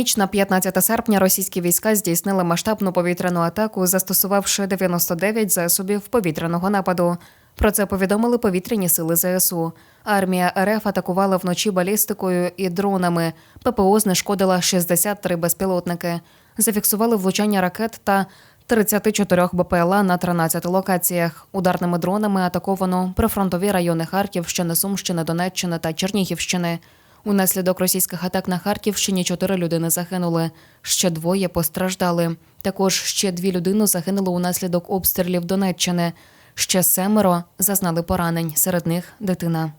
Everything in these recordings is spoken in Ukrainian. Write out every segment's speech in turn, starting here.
Ніч на 15 серпня російські війська здійснили масштабну повітряну атаку, застосувавши 99 засобів повітряного нападу. Про це повідомили повітряні сили ЗСУ. Армія РФ атакувала вночі балістикою і дронами. ППО знешкодила 63 безпілотники. Зафіксували влучання ракет та 34 БПЛА на 13 локаціях. Ударними дронами атаковано прифронтові райони Харківщини, Сумщини, Донеччини та Чернігівщини. Унаслідок російських атак на Харківщині чотири людини загинули. Ще двоє постраждали. Також ще дві людини загинули унаслідок обстрілів Донеччини. Ще семеро зазнали поранень. Серед них дитина.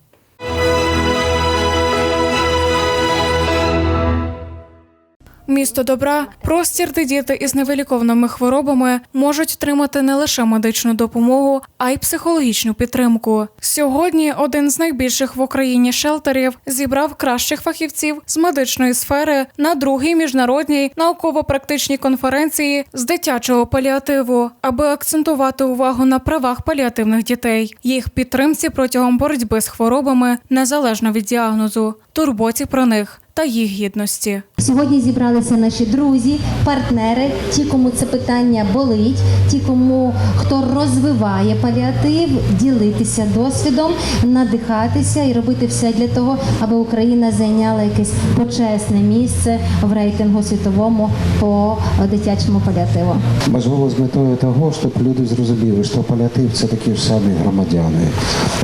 Місто добра простір, де діти із невиліковними хворобами можуть отримати не лише медичну допомогу, а й психологічну підтримку. Сьогодні один з найбільших в Україні шелтерів зібрав кращих фахівців з медичної сфери на другій міжнародній науково-практичній конференції з дитячого паліативу, аби акцентувати увагу на правах паліативних дітей, їх підтримці протягом боротьби з хворобами незалежно від діагнозу, турботі про них та їх гідності. Сьогодні зібралися наші друзі, партнери, ті, кому це питання болить, ті, кому хто розвиває паліатив, ділитися досвідом, надихатися і робити все для того, аби Україна зайняла якесь почесне місце в рейтингу світовому по дитячому паліативу. Можливо, з метою того, щоб люди зрозуміли, що паліатив це такі ж самі громадяни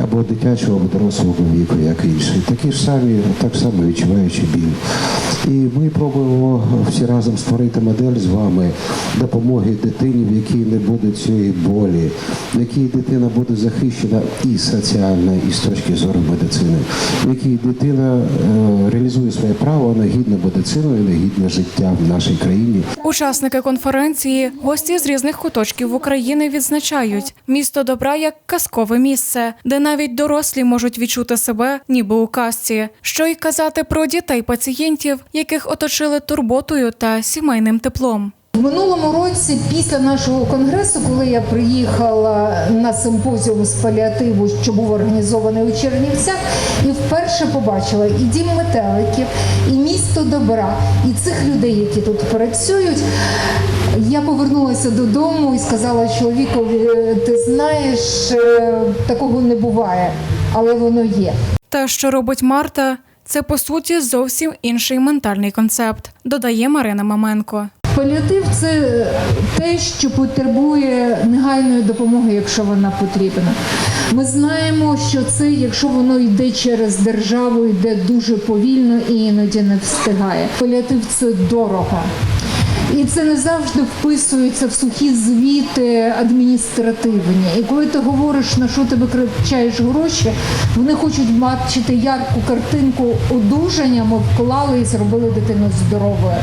або дитячого, або дорослого віку, як інші. Такі ж самі, так само відчуваючи біль. І ми пробуємо всі разом створити модель з вами допомоги дитині, в якій не буде цієї болі, в якій дитина буде захищена і соціально, і з точки зору медицини, в якій дитина е, реалізує своє право на гідну медицину і на гідне життя в нашій країні. Учасники конференції, гості з різних куточків України відзначають місто добра як казкове місце, де навіть дорослі можуть відчути себе, ніби у казці. Що й казати про дітей пацієнтів, яких оточили турботою та сімейним теплом. В минулому році, після нашого конгресу, коли я приїхала на симпозіум з паліативу, що був організований у Чернівцях, і вперше побачила і дім метеликів, і місто добра, і цих людей, які тут працюють. Я повернулася додому і сказала чоловікові: ти знаєш, е, такого не буває, але воно є. Те, що робить Марта, це по суті зовсім інший ментальний концепт, додає Марина Маменко. Паліатив це те, що потребує негайної допомоги, якщо вона потрібна. Ми знаємо, що це, якщо воно йде через державу, йде дуже повільно і іноді не встигає. Паліатив це дорого. І це не завжди вписується в сухі звіти адміністративні. І коли ти говориш, на що ти витрачаєш гроші, вони хочуть бачити ярку картинку одужання, ми вклали і зробили дитину здоровою.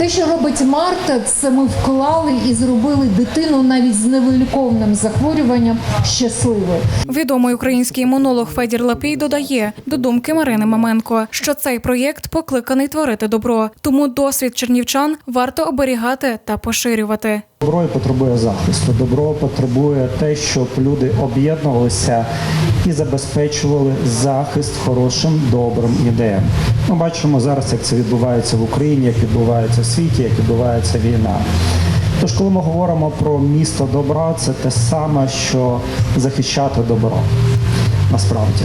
Те, що робить Марта, це ми вклали і зробили дитину навіть з невиліковним захворюванням щасливою. Відомий український імунолог Федір Лапій додає до думки Марини Маменко, що цей проєкт покликаний творити добро, тому досвід чернівчан варто оберігати та поширювати. Добро потребує захисту. Добро потребує те, щоб люди об'єднувалися і забезпечували захист хорошим добрим ідеям. Ми бачимо зараз, як це відбувається в Україні, як відбувається в світі, як відбувається війна. Тож, коли ми говоримо про місто добра, це те саме, що захищати добро. Насправді,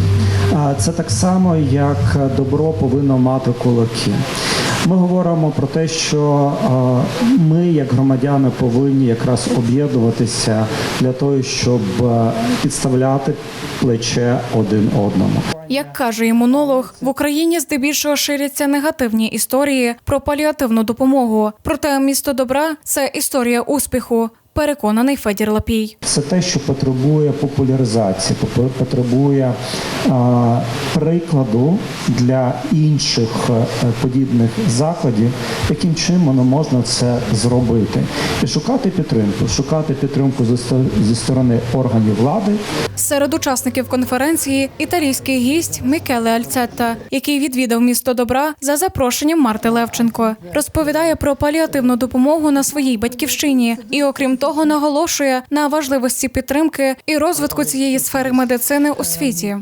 це так само, як добро повинно мати кулаки. Ми говоримо про те, що ми, як громадяни, повинні якраз об'єднуватися для того, щоб підставляти плече один одному. Як каже імунолог, в Україні здебільшого ширяться негативні історії про паліативну допомогу. Проте місто добра це історія успіху. Переконаний Федір Лапій. Це те, що потребує популяризації, потребує прикладу для інших е, подібних закладів, яким чином можна це зробити, і шукати підтримку, шукати підтримку зі сторони органів влади, Серед учасників конференції італійський гість Мікеле Альцетта, який відвідав місто добра за запрошенням Марти Левченко, розповідає про паліативну допомогу на своїй батьківщині і, окрім того, наголошує на важливості підтримки і розвитку цієї сфери медицини у світі.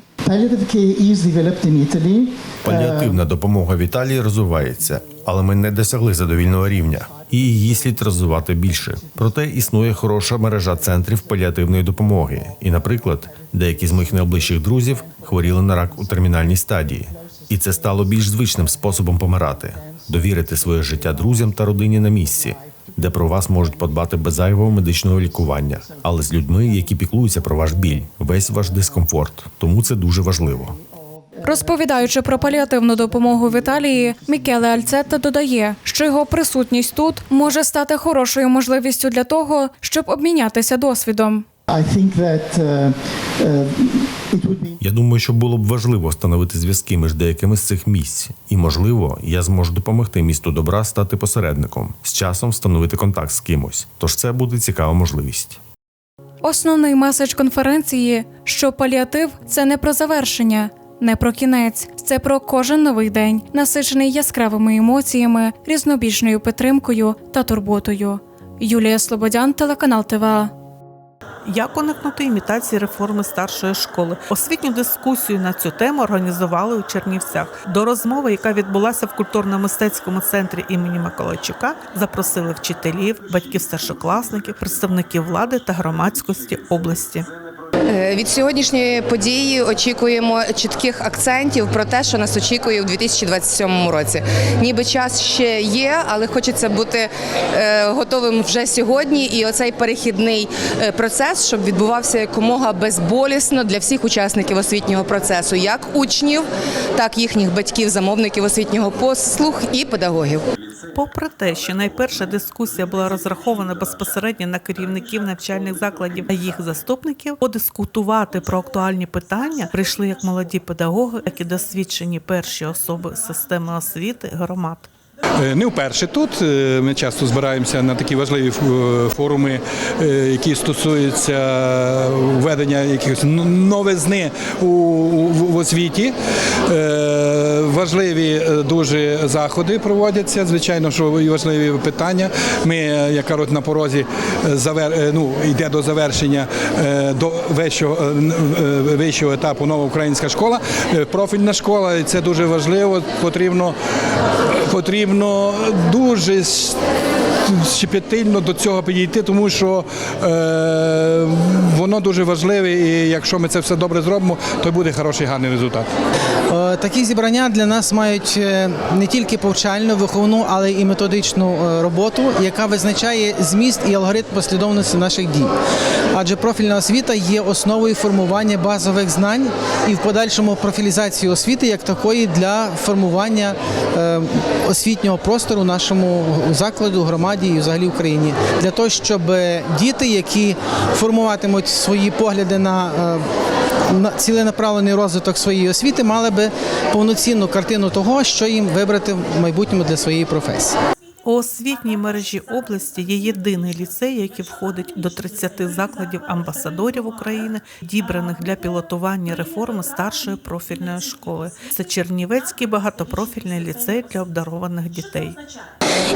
Паліативна допомога в Італії розвивається, але ми не досягли задовільного рівня, і її слід розвивати більше. Проте існує хороша мережа центрів паліативної допомоги. І, наприклад, деякі з моїх найближчих друзів хворіли на рак у термінальній стадії, і це стало більш звичним способом помирати довірити своє життя друзям та родині на місці. Де про вас можуть подбати без зайвого медичного лікування, але з людьми, які піклуються про ваш біль, весь ваш дискомфорт. Тому це дуже важливо. Розповідаючи про паліативну допомогу в Італії, Мікеле Альцетта додає, що його присутність тут може стати хорошою можливістю для того, щоб обмінятися досвідом. I think that uh, uh, Я думаю, що було б важливо встановити зв'язки між деякими з цих місць, і можливо, я зможу допомогти місту добра стати посередником, з часом встановити контакт з кимось. Тож це буде цікава можливість. Основний меседж конференції, що паліатив це не про завершення, не про кінець, це про кожен новий день, насичений яскравими емоціями, різнобічною підтримкою та турботою. Юлія Слободян, телеканал ТВА. Як уникнути імітації реформи старшої школи? Освітню дискусію на цю тему організували у Чернівцях. До розмови, яка відбулася в культурно-мистецькому центрі імені Миколайчука, запросили вчителів, батьків старшокласників, представників влади та громадськості області. Е, Від сьогоднішньої події очікуємо чітких акцентів про те, що нас очікує у 2027 році. Ніби час ще є, але хочеться бути е, готовим вже сьогодні. І оцей перехідний е, процес, щоб відбувався якомога безболісно для всіх учасників освітнього процесу, як учнів, так і їхніх батьків, замовників освітнього послуг і педагогів. Попри те, що найперша дискусія була розрахована безпосередньо на керівників навчальних закладів та їх заступників, подискутувати про актуальні питання прийшли як молоді педагоги, так і досвідчені перші особи системи освіти громад. Е, Не вперше тут. Е, Ми часто збираємося на такі важливі форуми, е, які стосуються введення якихось новизни у, освіті. Важливі дуже заходи проводяться. Звичайно, що і важливі питання. Ми, е, як кажуть, на порозі ну, йде до завершення до вищого, вищого етапу нова українська школа, профільна школа, і це дуже важливо. Потрібно потрібно дуже щепетильно до цього підійти, тому що е, воно дуже важливе, і якщо ми це все добре зробимо, то буде хороший гарний результат. Е, Такі зібрання для нас мають е, не тільки повчальну, виховну, але і методичну е, роботу, яка визначає зміст і алгоритм послідовності наших дій. Адже профільна освіта є основою формування базових знань і в подальшому профілізації освіти як такої для формування освітнього простору нашому закладу, громаді і взагалі в Україні. Для того, щоб е, діти, які формуватимуть свої погляди е, на- ціленаправлений розвиток своєї освіти мали би повноцінну картину того, що їм вибрати в майбутньому для своєї професії. У освітній мережі області є єдиний ліцей, який входить до 30 закладів амбасадорів України, дібраних для пілотування реформи старшої профільної школи. Це Чернівецький багатопрофільний ліцей для обдарованих дітей.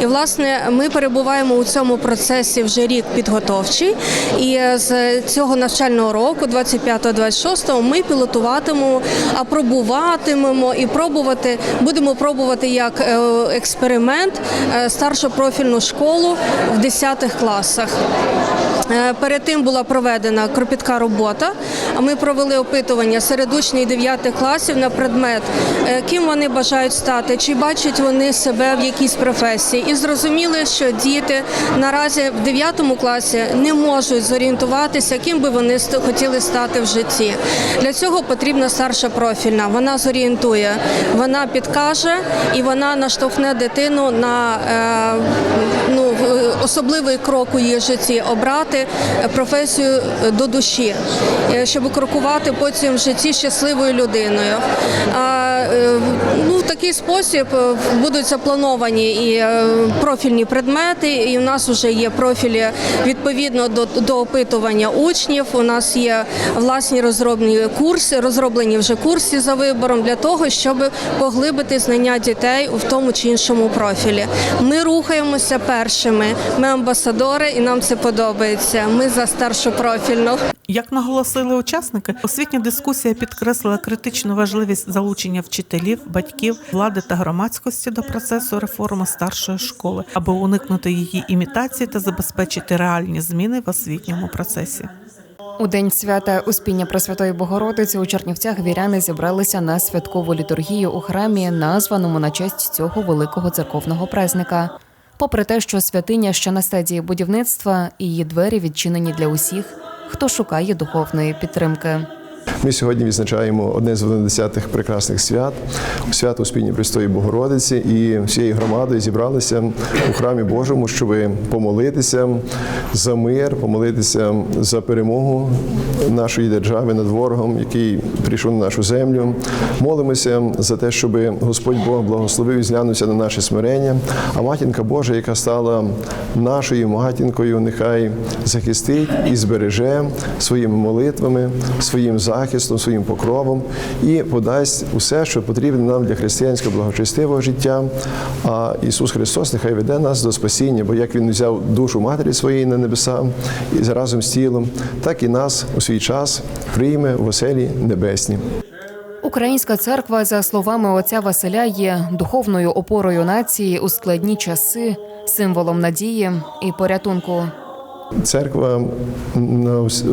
І власне ми перебуваємо у цьому процесі вже рік підготовчий. І з цього навчального року, 25-26, ми пілотуватимемо, апробуватимемо і пробувати, будемо пробувати як е, експеримент е, старшу профільну школу в 10 класах. Е, Перед тим була проведена кропітка робота. Ми провели опитування серед учнів 9 класів на предмет, е, ким вони бажають стати, чи бачать вони себе в якійсь професії. І зрозуміли, що діти наразі в 9 класі не можуть зорієнтуватися, ким би вони хотіли стати в житті. Для цього потрібна старша профільна. Вона зорієнтує, вона підкаже і вона наштовхне дитину на е, ну, особливий крок у її житті обрати професію е, до душі, е, щоб крокувати потім в житті щасливою людиною. Е, ну, в такий спосіб е, будуть заплановані і е, профільні предмети, і у нас вже є профілі відповідно до, до опитування учнів. У нас є власні розроблені курси, розроблені вже курси за вибором для того, щоб поглибити знання дітей в тому чи іншому профілі. Ми рухаємося першими. Ми амбасадори, і нам це подобається. Ми за старшу профільну. Як наголосили учасники, освітня дискусія підкреслила критичну важливість залучення вчителів, батьків, влади та громадськості до процесу реформи старшої школи, аби уникнути її імітації та забезпечити реальні зміни в освітньому процесі. У день свята Успіння Пресвятої Богородиці у Чернівцях віряни зібралися на святкову літургію у храмі, названому на честь цього великого церковного празника. Попри те, що святиня ще на стадії будівництва, її двері відчинені для усіх, хто шукає духовної підтримки. Ми сьогодні відзначаємо одне з 11 прекрасних свят свято Успіння Престої Богородиці і всією громадою зібралися у храмі Божому, щоб помолитися за мир, помолитися за перемогу нашої держави над ворогом, який прийшов на нашу землю. Молимося за те, щоб Господь Бог благословив і зглянувся на наше смирення. А матінка Божа, яка стала нашою матінкою, нехай захистить і збереже своїми молитвами, своїм захистом, своїм покровом і подасть усе, що потрібно нам для християнського благочестивого життя. А Ісус Христос нехай веде нас до спасіння, бо як Він взяв душу матері своєї на небеса і разом з тілом, так і нас у свій час прийме в оселі небесні. Українська церква, за словами отця Василя, є духовною опорою нації у складні часи, символом надії і порятунку. Церква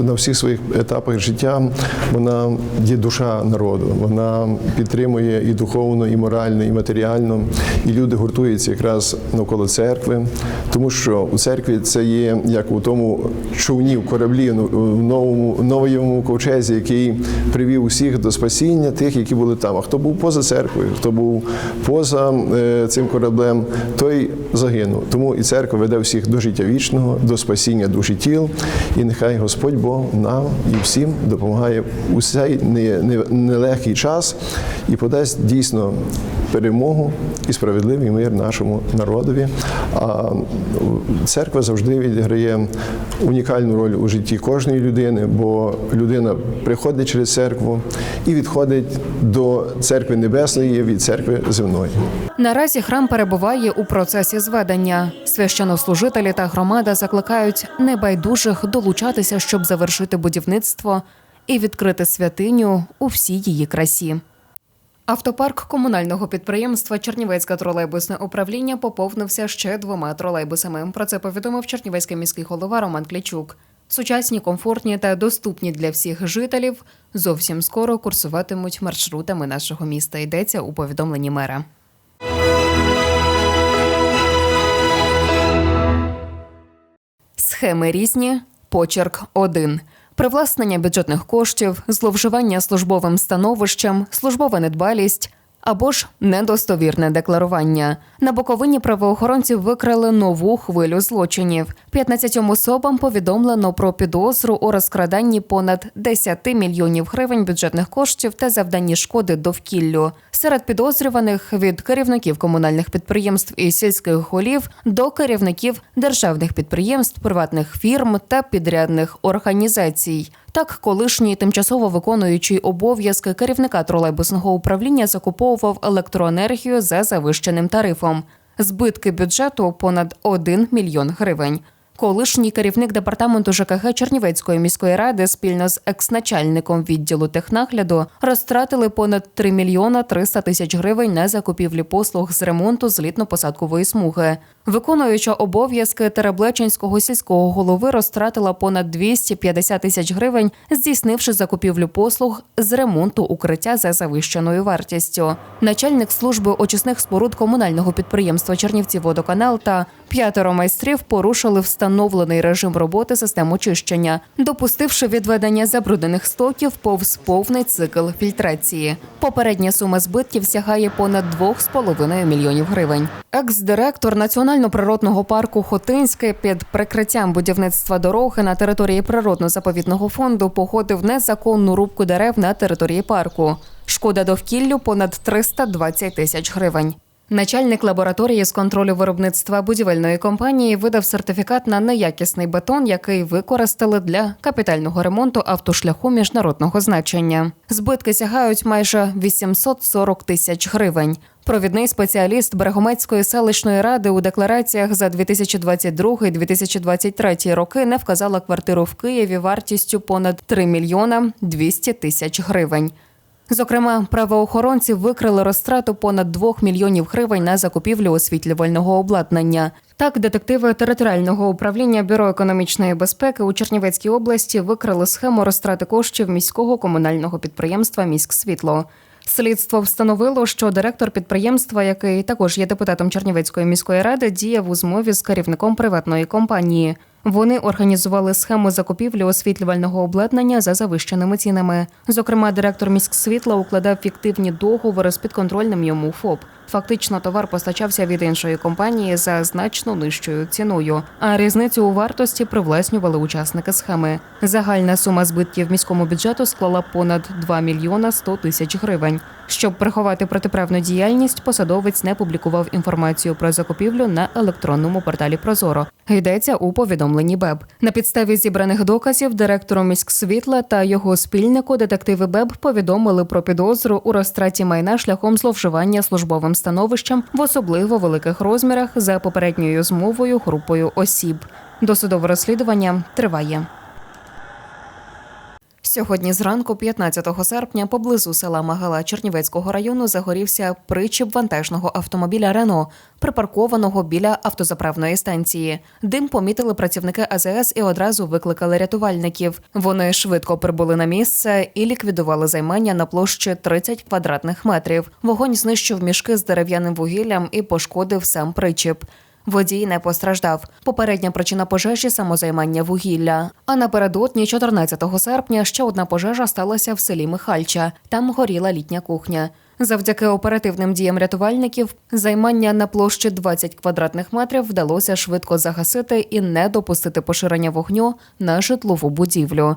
на всіх своїх етапах життя вона є душа народу. Вона підтримує і духовно, і морально, і матеріально. І люди гуртуються якраз навколо церкви, тому що у церкві це є як у тому човні в кораблі ну, в новому новому ковчезі, який привів усіх до спасіння, тих, які були там. А хто був поза церквою, хто був поза е, цим кораблем, той загинув. Тому і церква веде всіх до життя вічного, до спасіння душі тіл. І нехай Господь Бог нам і всім допомагає у цей не- не- нелегкий час і подасть дійсно перемогу і справедливий мир нашому народові. А церква завжди відіграє унікальну роль у житті кожної людини, бо людина приходить через церкву і відходить до церкви небесної від церкви земної. Наразі храм перебуває у процесі зведення. Священнослужителі та громада закликають небайдужих долучатися, щоб завершити будівництво і відкрити святиню у всій її красі. Автопарк комунального підприємства Чернівецьке тролейбусне управління поповнився ще двома тролейбусами. Про це повідомив Чернівецький міський голова Роман Клічук. Сучасні, комфортні та доступні для всіх жителів зовсім скоро курсуватимуть маршрутами нашого міста. Йдеться у повідомленні мера. Схеми різні. Почерк 1. Привласнення бюджетних коштів, зловживання службовим становищем, службова недбалість або ж недостовірне декларування. На Буковині правоохоронці викрили нову хвилю злочинів. 15 особам повідомлено про підозру у розкраданні понад 10 мільйонів гривень бюджетних коштів та завданні шкоди довкіллю. Серед підозрюваних від керівників комунальних підприємств і сільських голів до керівників державних підприємств, приватних фірм та підрядних організацій. Так, колишній тимчасово виконуючий обов'язки керівника тролейбусного управління закуповував електроенергію за завищеним тарифом. Збитки бюджету понад 1 мільйон гривень. Колишній керівник департаменту ЖКГ Чернівецької міської ради спільно з екс-начальником відділу технагляду розтратили понад 3 мільйона 300 тисяч гривень на закупівлі послуг з ремонту злітно-посадкової смуги. Виконуюча обов'язки Тереблеченського сільського голови розтратила понад 250 тисяч гривень, здійснивши закупівлю послуг з ремонту укриття за завищеною вартістю. Начальник служби очисних споруд комунального підприємства Чернівці водоканал та п'ятеро майстрів порушили встановлений режим роботи систем очищення, допустивши відведення забруднених стоків повз повний цикл фільтрації. Попередня сума збитків сягає понад 2,5 мільйонів гривень. Екс-директор національно-природного парку Хотинське під прикриттям будівництва дороги на території природно-заповідного фонду погодив незаконну рубку дерев на території парку. Шкода довкіллю понад 320 тисяч гривень. Начальник лабораторії з контролю виробництва будівельної компанії видав сертифікат на неякісний бетон, який використали для капітального ремонту автошляху міжнародного значення. Збитки сягають майже 840 тисяч гривень. Провідний спеціаліст Берегомецької селищної ради у деклараціях за 2022-2023 роки не вказала квартиру в Києві вартістю понад 3 мільйона 200 тисяч гривень. Зокрема, правоохоронці викрили розтрату понад 2 мільйонів гривень на закупівлю освітлювального обладнання. Так, детективи територіального управління бюро економічної безпеки у Чернівецькій області викрили схему розтрати коштів міського комунального підприємства Міськсвітло. Слідство встановило, що директор підприємства, який також є депутатом Чернівецької міської ради, діяв у змові з керівником приватної компанії. Вони організували схему закупівлі освітлювального обладнання за завищеними цінами. Зокрема, директор міськсвітла укладав фіктивні договори з підконтрольним йому ФОП. Фактично, товар постачався від іншої компанії за значно нижчою ціною, а різницю у вартості привласнювали учасники схеми. Загальна сума збитків міському бюджету склала понад 2 мільйона 100 тисяч гривень. Щоб приховати протиправну діяльність, посадовець не публікував інформацію про закупівлю на електронному порталі Прозоро. Йдеться у повідомленні БЕБ. На підставі зібраних доказів директору міськсвітла та його спільнику детективи БЕБ повідомили про підозру у розтраті майна шляхом зловживання службовим становищем в особливо великих розмірах за попередньою змовою групою осіб. Досудове розслідування триває. Сьогодні зранку, 15 серпня, поблизу села Магала Чернівецького району загорівся причіп вантажного автомобіля Рено, припаркованого біля автозаправної станції. Дим помітили працівники АЗС і одразу викликали рятувальників. Вони швидко прибули на місце і ліквідували займання на площі 30 квадратних метрів. Вогонь знищив мішки з дерев'яним вугіллям і пошкодив сам причіп. Водій не постраждав. Попередня причина пожежі самозаймання вугілля. А напередодні, 14 серпня, ще одна пожежа сталася в селі Михальча. Там горіла літня кухня. Завдяки оперативним діям рятувальників займання на площі 20 квадратних метрів вдалося швидко загасити і не допустити поширення вогню на житлову будівлю.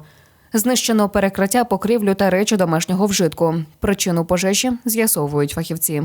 Знищено перекриття, покрівлю та речі домашнього вжитку. Причину пожежі з'ясовують фахівці.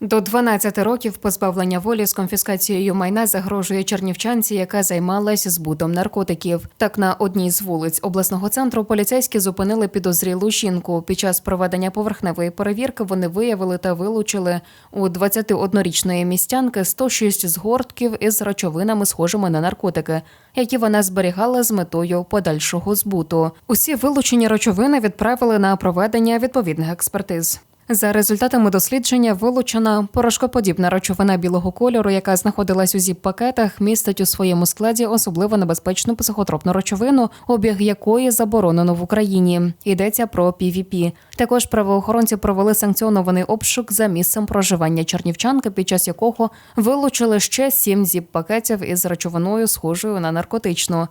До 12 років позбавлення волі з конфіскацією майна загрожує чернівчанці, яка займалась збутом наркотиків. Так на одній з вулиць обласного центру поліцейські зупинили підозрілу жінку. Під час проведення поверхневої перевірки вони виявили та вилучили у 21-річної містянки 106 згортків із речовинами, схожими на наркотики, які вона зберігала з метою подальшого збуту. Усі вилучені речовини відправили на проведення відповідних експертиз. За результатами дослідження вилучена порошкоподібна речовина білого кольору, яка знаходилась у зіп-пакетах, містить у своєму складі особливо небезпечну психотропну речовину, обіг якої заборонено в Україні. Йдеться про PVP. Також правоохоронці провели санкціонований обшук за місцем проживання чернівчанки, під час якого вилучили ще сім зіп-пакетів із речовиною, схожою на наркотичну.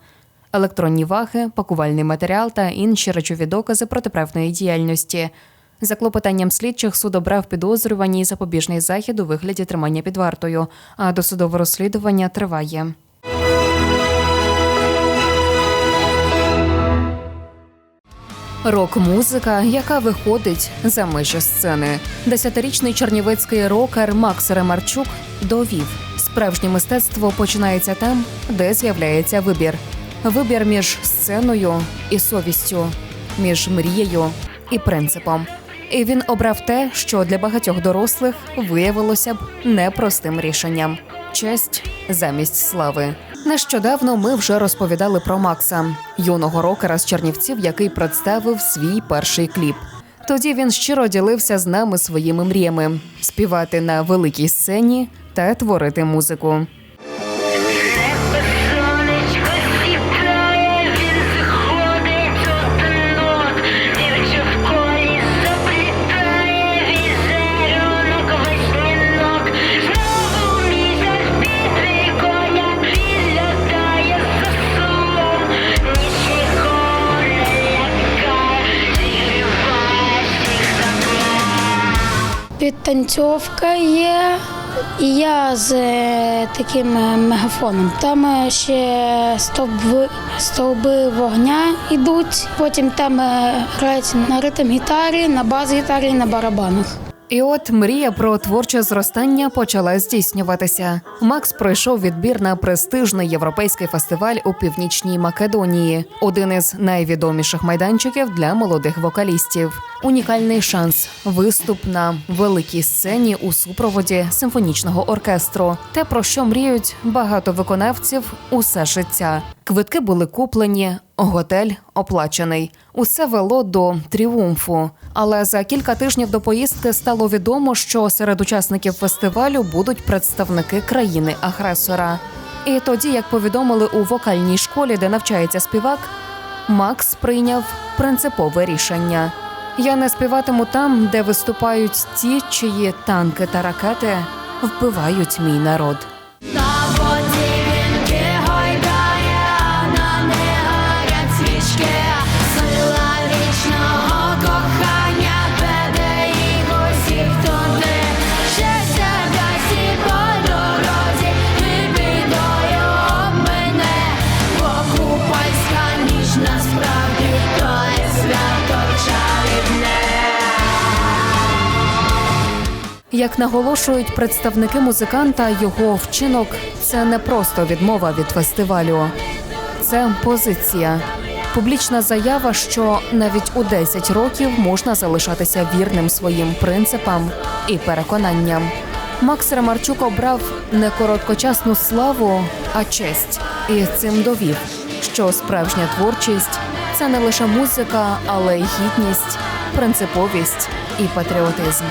Електронні ваги, пакувальний матеріал та інші речові докази протиправної діяльності. За клопотанням слідчих суд обрав підозрювані запобіжний захід у вигляді тримання під вартою, а досудове розслідування триває. Рок-музика, яка виходить за межі сцени. Десятирічний чернівецький рокер Макс Ремарчук довів: справжнє мистецтво починається там, де з'являється вибір. Вибір між сценою і совістю, між мрією і принципом. І він обрав те, що для багатьох дорослих виявилося б непростим рішенням честь замість слави. Нещодавно ми вже розповідали про Макса, юного рокера з Чернівців, який представив свій перший кліп. Тоді він щиро ділився з нами своїми мріями співати на великій сцені та творити музику. Підтанцьовка є. І я з е, таким е, мегафоном. Там е, ще стовби, стовби вогня йдуть. Потім там грають на ритм гітарі, на бас-гітарі, на барабанах. І от мрія про творче зростання почала здійснюватися. Макс пройшов відбір на престижний європейський фестиваль у північній Македонії, один із найвідоміших майданчиків для молодих вокалістів. Унікальний шанс виступ на великій сцені у супроводі симфонічного оркестру. Те про що мріють багато виконавців усе життя. Квитки були куплені, готель оплачений. Усе вело до тріумфу. Але за кілька тижнів до поїздки стало відомо, що серед учасників фестивалю будуть представники країни-агресора. І тоді, як повідомили у вокальній школі, де навчається співак, Макс прийняв принципове рішення. Я не співатиму там, де виступають ті, чиї танки та ракети вбивають мій народ. Як наголошують представники музиканта, його вчинок це не просто відмова від фестивалю, це позиція. Публічна заява, що навіть у 10 років можна залишатися вірним своїм принципам і переконанням. Макс Ремарчук обрав не короткочасну славу, а честь, і цим довів, що справжня творчість це не лише музика, але й гідність, принциповість і патріотизм.